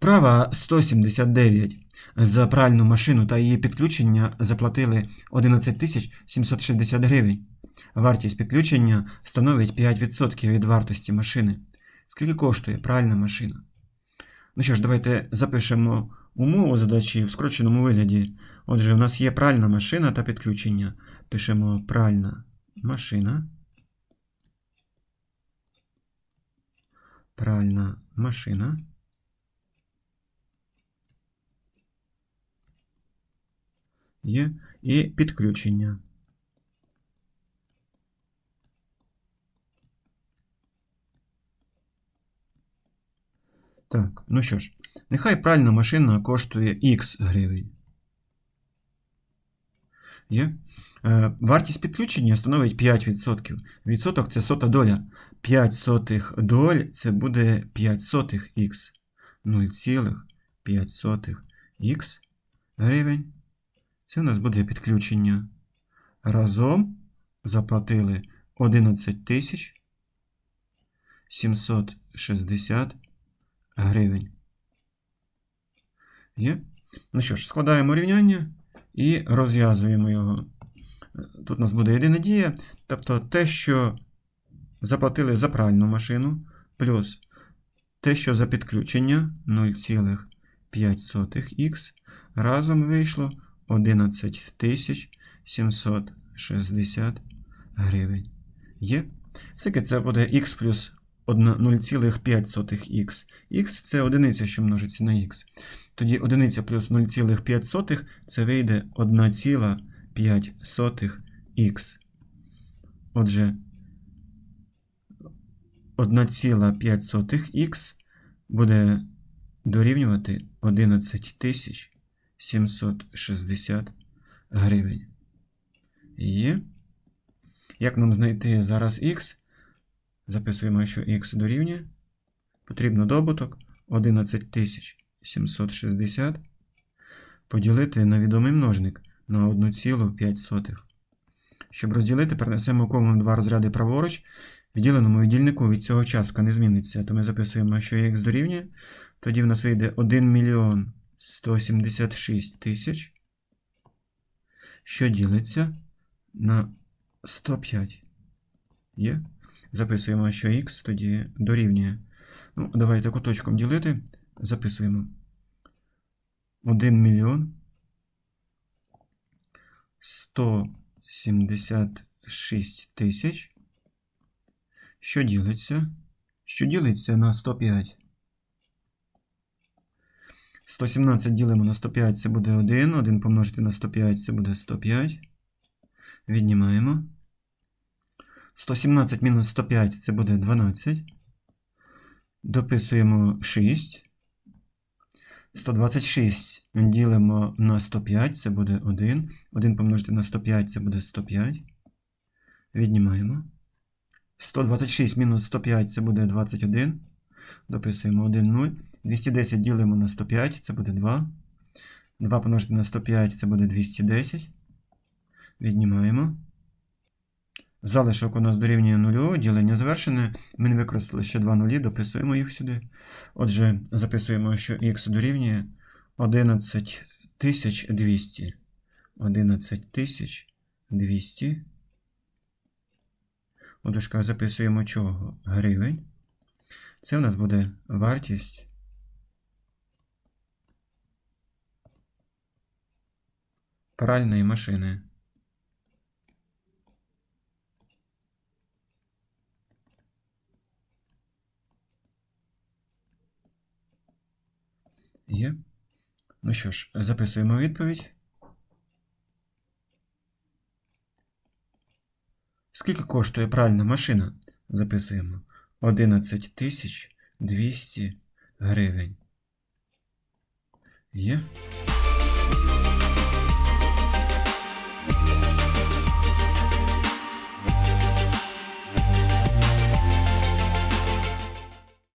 Вправа 179. За пральну машину та її підключення заплатили 11 760 гривень. Вартість підключення становить 5% від вартості машини. Скільки коштує пральна машина? Ну що ж, давайте запишемо умову задачі в скороченому вигляді. Отже, у нас є пральна машина та підключення. Пишемо пральна машина. Пральна машина. Є і підключення. Так, ну що ж, нехай пральна машина коштує Х гривень. Є. Е, вартість підключення становить 5%. Відсоток це сота доля. 5 сотих доль це буде 5 сотих х. 0,5 сотих х гривень. Це у нас буде підключення. Разом заплатили 11 тисяч 760 гривень. Є? Ну що ж, складаємо рівняння і розв'язуємо його. Тут у нас буде єдина дія, тобто те, що заплатили за пральну машину, плюс те, що за підключення 0,5х, разом вийшло 11 760 гривень. Є? Скільки це буде х плюс 0,5х. Х це одиниця, що множиться на х. Тоді одиниця плюс 0,5 це вийде 1,5х. Отже, 1,5х буде дорівнювати 11 760 гривень. Є. Як нам знайти зараз х? Записуємо, що х дорівнює. Потрібно добуток 11760 поділити на відомий множник на 1,5. Щоб розділити, перенесемо кому два розряди праворуч. В діленому віддільнику від цього частка не зміниться. То ми записуємо, що х дорівнює. Тоді в нас вийде 1 мільйон 176 тисяч, що ділиться на 105. Є? Записуємо, що х тоді дорівнює. Ну, давайте куточком ділити. Записуємо 1 мільйон 176 тисяч. Що ділиться? Що ділиться на 105. 117 ділимо на 105, це буде 1. 1 помножити на 105, це буде 105. Віднімаємо. 117 мінус 105 це буде 12. Дописуємо 6. 126 ділимо на 105, це буде 1. 1 помножити на 105 це буде 105. Віднімаємо. 126 мінус 105 це буде 21. Дописуємо 1, 0. 210 ділимо на 105, це буде 2. 2 помножити на 105 це буде 210. Віднімаємо. Залишок у нас дорівнює 0, ділення завершене. Ми не використали ще два нулі, дописуємо їх сюди. Отже, записуємо, що х дорівнює 11200. 11200. У дужках записуємо чого? Гривень. Це у нас буде вартість. Пральної машини. Є. Ну що ж, записуємо відповідь. Скільки коштує пральна машина? Записуємо 11 200 гривень. Є.